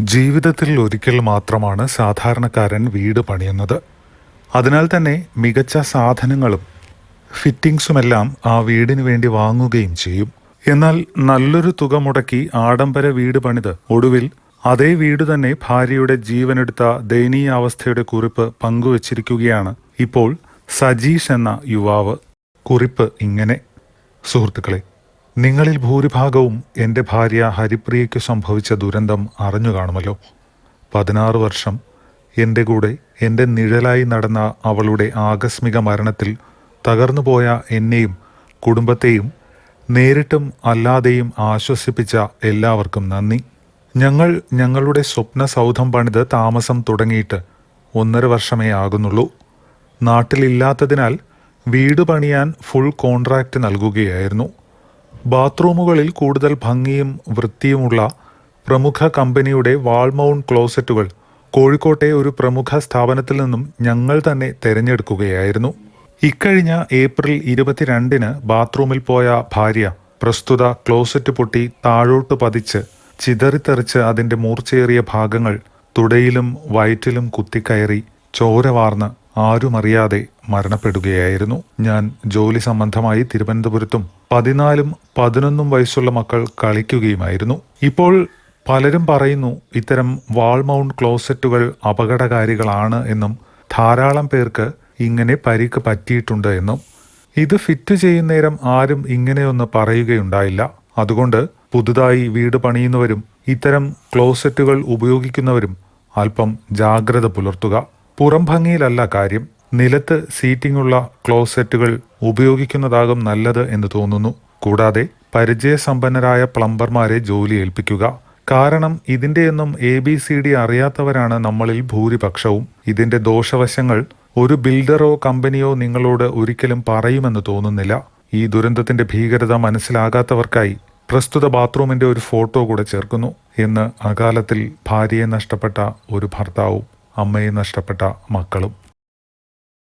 ജീവിതത്തിൽ ഒരിക്കൽ മാത്രമാണ് സാധാരണക്കാരൻ വീട് പണിയുന്നത്. അതിനാൽ തന്നെ മികച്ച സാധനങ്ങളും ഫിറ്റിംഗ്സുമെല്ലാം ആ വീടിന് വേണ്ടി വാങ്ങുകയും ചെയ്യും. എന്നാൽ നല്ലൊരു തുക മുടക്കി ആഡംബര വീട് പണിത്. ഒടുവിൽ അതേ വീട് തന്നെ ഭാര്യയുടെ ജീവനെടുത്ത ദയനീയാവസ്ഥയുടെ കുറിപ്പ് പങ്കുവച്ചിരിക്കുകയാണ് ഇപ്പോൾ സജീഷ് എന്ന യുവാവ്. കുറിപ്പ് ഇങ്ങനെ. സുഹൃത്തുക്കളെ നിങ്ങളിൽ ഭൂരിഭാഗവും എന്റെ ഭാര്യ ഹരിപ്രിയയ്ക്ക് സംഭവിച്ച ദുരന്തം അറിഞ്ഞു കാണുമല്ലോ. പതിനാറ് വർഷം എന്റെ കൂടെ എന്റെ നിഴലായി നടന്ന അവളുടെ ആകസ്മിക മരണത്തിൽ തകർന്നുപോയ എന്നെയും കുടുംബത്തെയും നേരിട്ടും അല്ലാതെയും ആശ്വസിപ്പിച്ച എല്ലാവർക്കും നന്ദി. ഞങ്ങൾ ഞങ്ങളുടെ സ്വപ്ന സൗധം പണിത് താമസം തുടങ്ങിയിട്ട് ഒന്നര വർഷമേ ആകുന്നുള്ളൂ. നാട്ടിലില്ലാത്തതിനാൽ വീട് പണിയാൻ ഫുൾ കോൺട്രാക്റ്റ് നൽകുകയായിരുന്നു. ബാത്റൂമുകളിൽ കൂടുതൽ ഭംഗിയും വൃത്തിയുമുള്ള പ്രമുഖ കമ്പനിയുടെ വാൾമൗണ്ട് ക്ലോസറ്റുകൾ കോഴിക്കോട്ടെ ഒരു പ്രമുഖ സ്ഥാപനത്തിൽ നിന്നും ഞങ്ങൾ തന്നെ തിരഞ്ഞെടുക്കുകയായിരുന്നു. ഇക്കഴിഞ്ഞ ഏപ്രിൽ ഇരുപത്തിരണ്ടിന് ബാത്റൂമിൽ പോയ ഭാര്യ പ്രസ്തുത ക്ലോസറ്റ് പൊട്ടി താഴോട്ട് പതിച്ച് ചിതറിത്തെറിച്ച് അതിന്റെ മൂർച്ചയേറിയ ഭാഗങ്ങൾ തുടയിലും വയറ്റിലും കുത്തിക്കയറി ചോര വാർന്ന് ആരുമറിയാതെ മരണപ്പെടുകയായിരുന്നു. ഞാൻ ജോലി സംബന്ധമായി തിരുവനന്തപുരത്തും പതിനാലും പതിനൊന്നും വയസ്സുള്ള മക്കൾ കളിക്കുകയുമായിരുന്നു. ഇപ്പോൾ പലരും പറയുന്നു ഇത്തരം വാൾ മൗണ്ട് ക്ലോസറ്റുകൾ അപകടകാരികളാണ് എന്നും ധാരാളം പേർക്ക് ഇങ്ങനെ പരിക്ക് പറ്റിയിട്ടുണ്ട് എന്നും. ഇത് ഫിറ്റ് ചെയ്യുന്നേരം ആരും ഇങ്ങനെയൊന്ന് പറയുകയുണ്ടായില്ല. അതുകൊണ്ട് പുതുതായി വീട് പണിയുന്നവരും ഇത്തരം ക്ലോസറ്റുകൾ ഉപയോഗിക്കുന്നവരും അല്പം ജാഗ്രത പുലർത്തുക. പുറം ഭംഗിയിലല്ല കാര്യം. നിലത്ത് സീറ്റിംഗുള്ള ക്ലോസറ്റുകൾ ഉപയോഗിക്കുന്നതാകും നല്ലത് എന്ന് തോന്നുന്നു. കൂടാതെ പരിചയസമ്പന്നരായ പ്ലംബർമാരെ ജോലി ഏൽപ്പിക്കുക. കാരണം ഇതിന്റെയൊന്നും എ ബി സി ഡി അറിയാത്തവരാണ് നമ്മളിൽ ഭൂരിപക്ഷവും. ഇതിന്റെ ദോഷവശങ്ങൾ ഒരു ബിൽഡറോ കമ്പനിയോ നിങ്ങളോട് ഒരിക്കലും പറയുമെന്ന് തോന്നുന്നില്ല. ഈ ദുരന്തത്തിന്റെ ഭീകരത മനസ്സിലാകാത്തവർക്കായി പ്രസ്തുത ബാത്റൂമിന്റെ ഒരു ഫോട്ടോ കൂടെ ചേർക്കുന്നു എന്ന് അകാലത്തിൽ ഭാര്യയെ നഷ്ടപ്പെട്ട ഒരു ഭർത്താവും. അമ്മയെ നഷ്ടപ്പെട്ട മക്കളും.